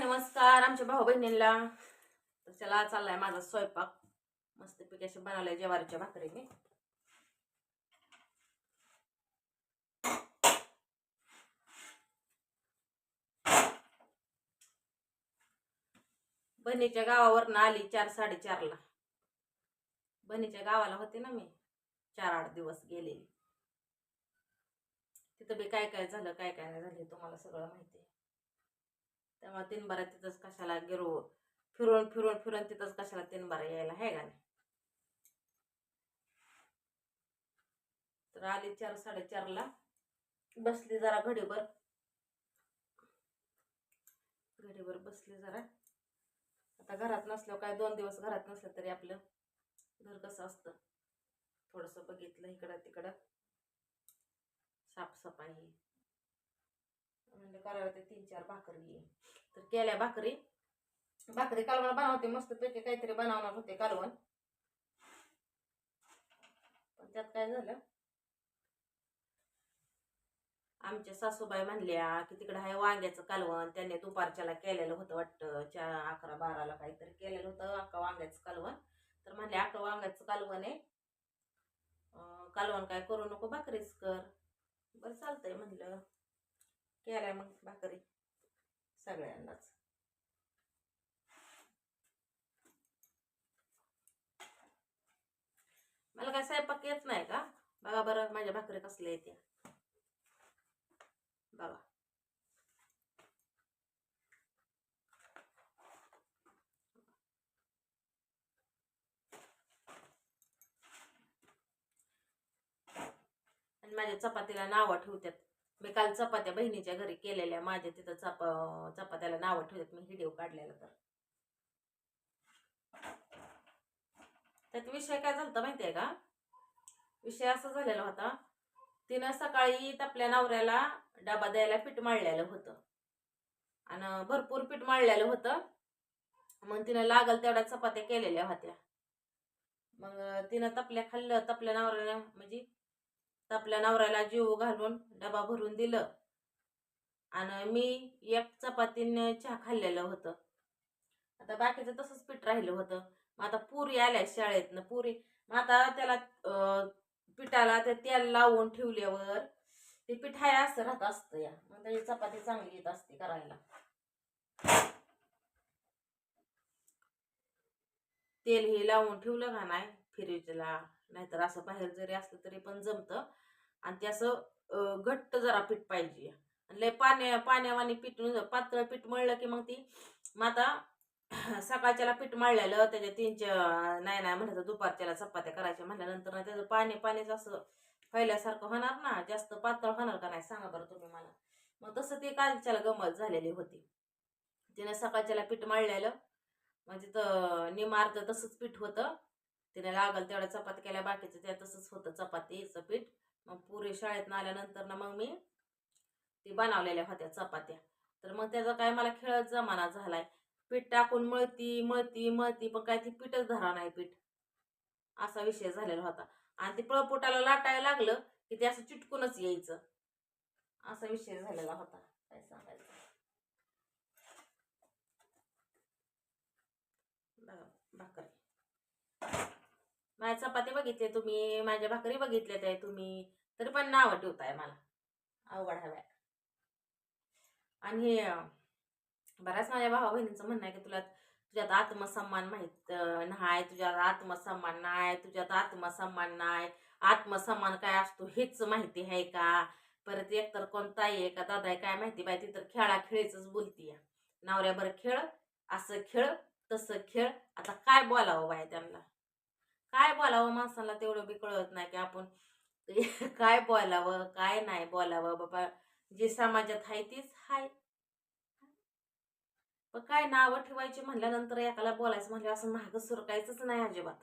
नमस्कार आमच्या भाऊ बहिणींना तर चला चाललाय माझा स्वयंपाक. मस्तपैकी असे बनवलंय ज्वारीच्या भाकरीने. बहिणीच्या गावावरनं आली चार साडेचारला. बहिणीच्या गावाला होते ना मी. चार आठ दिवस गेलेली. तिथं बी काय काय झालं काय काय नाही झालं तुम्हाला सगळं माहिती आहे. त्यामुळे तीन बारा तिथंच कशाला गिरू फिरून फिरून फिरून तिथंच कशाला तीन बारा यायला आहे का नाही? तर आली चार साडेचारला. बसली जरा घडीभर. घडीभर बसली जरा. आता घरात नसल्यावर काय दोन दिवस घरात नसलं तरी आपलं घर कसं असतं? थोडंसं बघितलं इकडं तिकडं साफसफाई. म्हणजे ते तीन चार भाकरी तर केल्या भाकरी. भाकरी कालवण बनवते मस्त पैकी काहीतरी बनवणार होते कालवण. पण त्यात काय झालं? आमच्या सासूबाई म्हणल्या की तिकडे आहे वांग्याचं कालवण. त्यांनी दुपारच्याला केलेलं होतं वाटतं. चार अकरा बाराला काहीतरी केलेलं होतं अक्का वांग्याचं कालवण. तर म्हणले अक्का वांग्याचं कालवण आहे. कालवण काय करू नको भाकरीच कर. बरं चालतंय म्हणलं. केल्या मग भाकरी. सगळ्यांनाच. मला काय स्वयंपाक येत नाही का? बघा बरं माझ्या भाकरी कसल्या येते बघा. आणि माझ्या चपातीला नावं ठेवतात मी काल चपात्या बहिणीच्या घरी केलेल्या माझ्या तिथं चप चपात्याला नावं ठेवतात मी व्हिडिओ काढलेला तर. त्यात विषय काय झालता माहिती आहे का? विषय असा झालेला होता तिनं सकाळी आपल्या नवऱ्याला डबा द्यायला पीठ माळलेलं होतं. आणि भरपूर पीठ मळलेलं होतं. मग तिनं लागल तेवढ्या चपात्या केलेल्या होत्या. मग तिनं तपल्या खाल्लं तपल्या नवऱ्याला म्हणजे तर आपल्या नवऱ्याला जीव घालून डबा भरून दिलं. आणि मी एक चपातीने चहा खाल्लेलं होतं. आता बाकीचं तसंच पीठ राहिलं होतं. मग आता पुरी आल्या शाळेतनं. पुरी मग आता त्याला पिठाला ते तेल लावून ठेवल्यावर ते पीठ हाय असं राहत असतं या. मग त्याची चपाती चांगली येत असते करायला. तेल हे लावून ठेवलं का नाही? फ्रीजला नाहीतर असं बाहेर जरी असलं तरी पण जमतं. आणि ते असं घट्ट जरा पीठ पाहिजे. आणि लय पाण्या पाण्यावानी पीठ पातळ पीठ मळलं की मग ती मग आता सकाळच्याला पीठ मळलेलं त्याच्या तीनच्या नाही नाही म्हणायचं दुपारच्याला चपात्या करायच्या म्हणल्यानंतर ना त्याचं पाणी पाणीच असं फैल्यासारखं होणार ना जास्त पातळ होणार का नाही सांगा बरं तुम्ही मला. मग तसं ते कालच्याला गमत झालेली होती. तिनं सकाळच्याला पीठ मळलेलं म्हणजे तर निमार्थ तसंच पीठ होतं. तिने लागल तेवढ्या चपाती केल्या बाकीचं त्या तसंच होतं चपातीचं पीठ. मग पुरी शाळेतनं आल्यानंतर ना मग मी ती बनवलेल्या होत्या चपात्या. तर मग त्याचा काय मला खेळच जमाना झालाय. पीठ टाकून मळती मळती मळती पण काय ती पीठच धरा नाही पीठ. असा विषय झालेला होता. आणि ते पळपोटाला लाटायला लागलं की ते असं चिटकूनच यायचं. असा विषय झालेला होता. काय सांगायचं? भाकरी. माझ्या चपाती बघितले तुम्ही माझ्या भाकरी बघितल्या त्या तुम्ही. तरी पण नावं ठेवताय मला. आवड हव्या आणि बऱ्याच माझ्या भावा बहिणींचं म्हणणं आहे की तुला तुझ्यात आत्मसन्मान माहीत नाही तुझ्यात आत्मसन्मान नाही तुझ्यात आत्मसन्मान नाही. आत्मसन्मान काय असतो हेच माहिती आहे का? परत एकतर कोणता आहे का दादा आहे काय माहिती बाय ती तर खेळा खेळीच बोलतीय. नवऱ्याबर खेळ असं खेळ तसं खेळ. आता काय बोलावं बाय त्यांना? बोलावं माणसाला तेवढं बी कळत नाही की आपण काय बोलावं काय नाही बोलावं. बाबा जे समाजात आहे तीच हाय. पण काय नावं ठेवायची म्हणल्यानंतर एकाला बोलायचं म्हटलं असं महाग सुरकायचंच नाही अजिबात.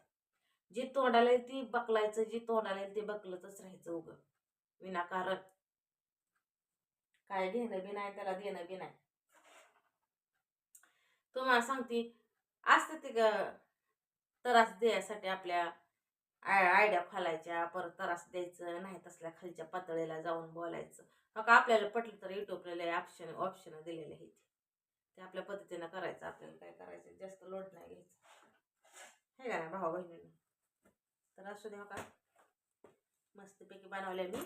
जे तोंडाला येईल ती बकलायचं जे तोंडाला येईल ते बकलतच राहायचं उगं. विनाकारण. काय घेणं बी नाही त्याला देणं बी नाही. तुम्हाला सांगते असते ते ग त्रास द्यायसाठी आपल्या आय आयडिया फालायच्या परत त्रास द्यायचं नाही तसल्या खालच्या पातळीला जाऊन बोलायचं. हो का आपल्याला पटलं तर युट्यूबला ऑप्शन ऑप्शन दिलेले आहेत. ते आपल्या पद्धतीनं करायचं आपल्याला काय करायचं? जास्त लोड नाही घ्यायचं. हे का नाही भावा बहिणीने? तर असू द्या हो का. मस्तपैकी बनवल्या मी.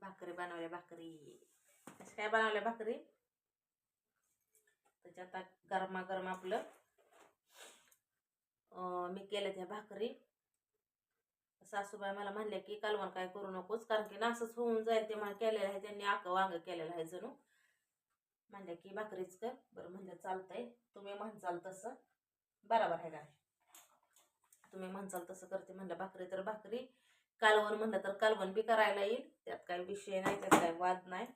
भाकरी बनवल्या भाकरी. असं काय बनवल्या भाकरी? त्याच्यात आता गरमागरम आपलं मी केल्या त्या भाकरी. सासूबाई मला म्हणल्या की कालवण काय करू नकोस कारण की नासच होऊन जाईल ते मला केलेलं आहे त्यांनी आक वांग केलेलं आहे जणू. म्हणल्या की भाकरीच कर. बरं म्हणलं चालतंय तुम्ही म्हणचाल तसं. बराबर आहे का तुम्ही म्हणचाल तसं करते. म्हणलं भाकरी तर भाकरी कालवण म्हणलं तर कालवण बी करायला येईल त्यात काही विषय नाही त्यात काही वाद नाही.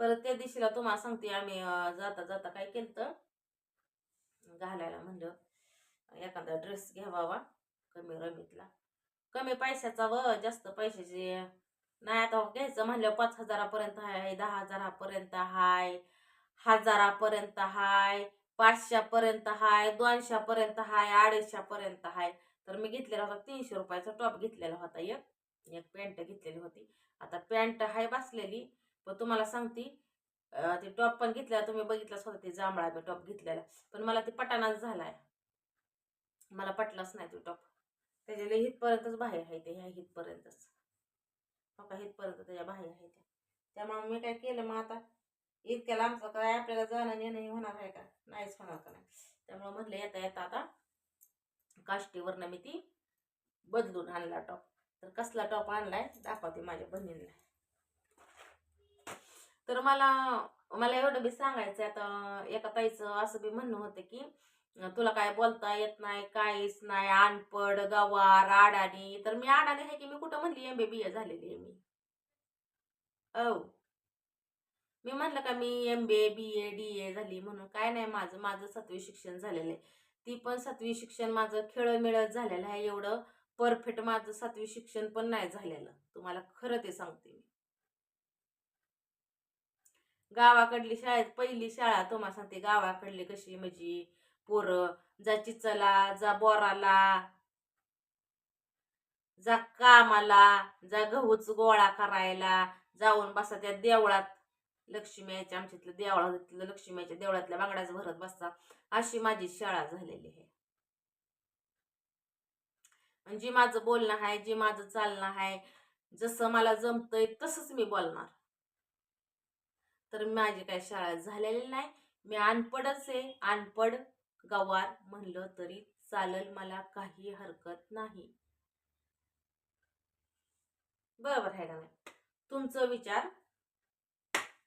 परत त्या दिवशीला तुम्हाला सांगते आम्ही जाता जाता काय केलं तर घालायला म्हणलं एखादा ड्रेस घ्यावा कमी रमीतला. कमी पैशाचा व जास्त पैशाचे. नाही आता घ्यायचं म्हणलं पाच हजारापर्यंत हाय दहा हजारापर्यंत हाय हजारापर्यंत हाय पाचशेपर्यंत हाय दोनशेपर्यंत हाय अडीचशेपर्यंत हाय. तर मी घेतलेला होता तीनशे रुपयाचा टॉप घेतलेला होता एक. एक पॅन्ट घेतलेली होती. आता पॅन्ट हाय बसलेली मग तुम्हाला सांगते ते टॉप पण घेतलेला तुम्ही बघितलाच स्वतः ते जांभळा मी टॉप घेतलेला. पण मला ते पटानाच झालाय. मला पटलाच नाही तो टॉप. त्याच्या हितपर्यंतच बाहेर आहे ते ह्या हितपर्यंतच. हो का? हितपर्यंत त्याच्या बाहेर आहे ते. त्यामुळे मी काय केलं मग आता? इतक्या लांबचं काय आपल्याला जाणं येणं हे होणार आहे का? नाहीच होणार का नाही? त्यामुळे म्हटलं येता येता आता काष्टीवरनं मी ती बदलून आणला टॉप. तर कसला टॉप आणलाय? दाखवते माझ्या बहिणींना. तर मला मला एवढं बी सांगायचं आता एका ताईचं असं बी म्हणणं होतं की तुला काय बोलता येत नाही काहीच नाही अनपड गवार आडाणी तर मी आडाणी आहे की मी कुठं म्हणली एम बी बी ए झालेली आहे मी. औ. मी म्हणलं का मी M B A B A D A झाली म्हणून. काय नाही माझं माझं सातवी शिक्षण झालेलं आहे. ती पण सातवी शिक्षण माझं खेळमिळत झालेलं आहे एवढं. परफेक्ट माझं सातवी शिक्षण पण नाही झालेलं. तुम्हाला खरं ते सांगते मी. गावाकडली शाळेत पहिली शाळा तुम्हाला सांगते गावाकडली कशी म्हणजे पोरं जा चिचला जा बोराला जा कामाला जा गहूच गोळा करायला जाऊन बसा त्या देवळात. लक्ष्मीच्या आमच्या इथलं देवळा तिथलं लक्ष्मीच्या देवळातल्या बांगड्याच भरत बसता अशी माझी शाळा झालेली आहे. आणि जी माझं बोलणं आहे जे माझं चालणं आहे जसं मला जमतंय तसंच मी बोलणार. तर माझी काही शाळा झालेली नाही. मी अनपडच आहे. अनपड गवार म्हणलं तरी चालेल मला काही हरकत नाही. बरोबर आहे का नाही? तुमचं विचार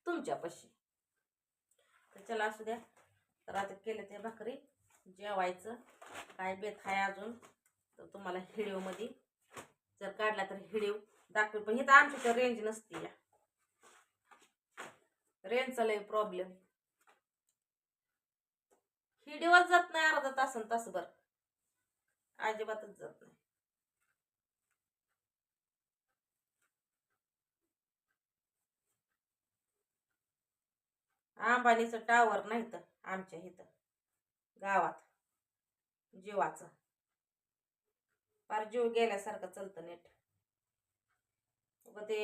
तुमच्यापाशी. तर चला असू द्या. तर आता केलं ते भाकरी. जेवायचं. काय बेत आहे अजून. तर तुम्हाला हिडिओमध्ये जर काढला तर हिडिओ दाखवेल. पण इथं आमच्या रेंज नसते या. रेंजचा लय प्रॉब्लेम हिडिओच जात नाही अर्धा तासन तासभर. अजिबातच जात नाही. अंबानीचं टावर नाही तर आमच्या इथं. गावात. जीवाचं. फार जीव गेल्यासारखं चलतं नेट. ते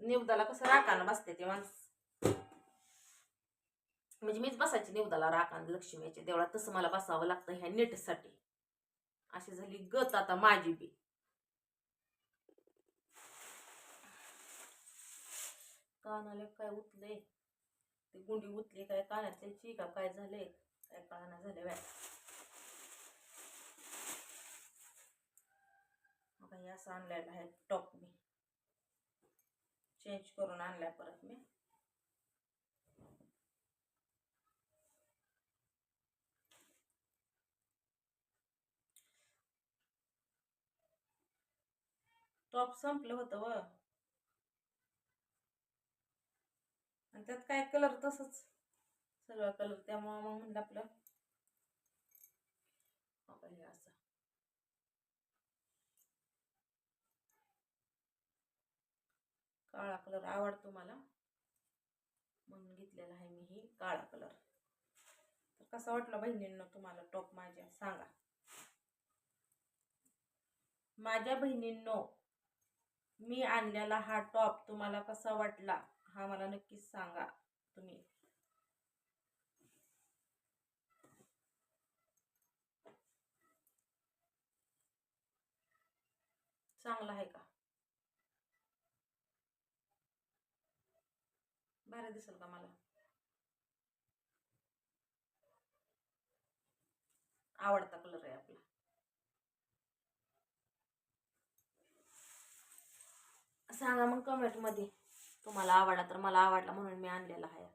निवदाला कसं राकानं बसते ते माणसं. म्हणजे मीच बसायची निवदाला राखान लक्ष्मीच्या देवळात तसं मला बसावं लागतं ह्या नेटसाठी. अशी झाली गत आता माझी बी. कानाला काय उठले? ते गुंडी उतली काय? कानातल्याची का काय झाले? काय काना झाले व्या आता हे असं आणलेलं आहे टॉप मी चेंज करून आणल्या परत मी. टॉप संपलं होतं व. आणि त्यात काय कलर तसंच. सगळा कलर त्यामुळं मग म्हणलं आपलं. असं. काळा कलर आवडतो मला. म्हणून घेतलेला आहे मी ही काळा कलर. तर कसा वाटला बहिणींना तुम्हाला टॉप माझ्या? सांगा. माझ्या बहिणींनो मी आणलेला हा टॉप तुम्हाला कसा वाटला हा मला नक्कीच सांगा तुम्ही. चांगला आहे का? भारी दिसेल का मला? आवडता कलर आहे आपला. सांगा मग कमेंटमध्ये तुम्हाला आवडला तर मला आवडला म्हणून मी आणलेला आहे.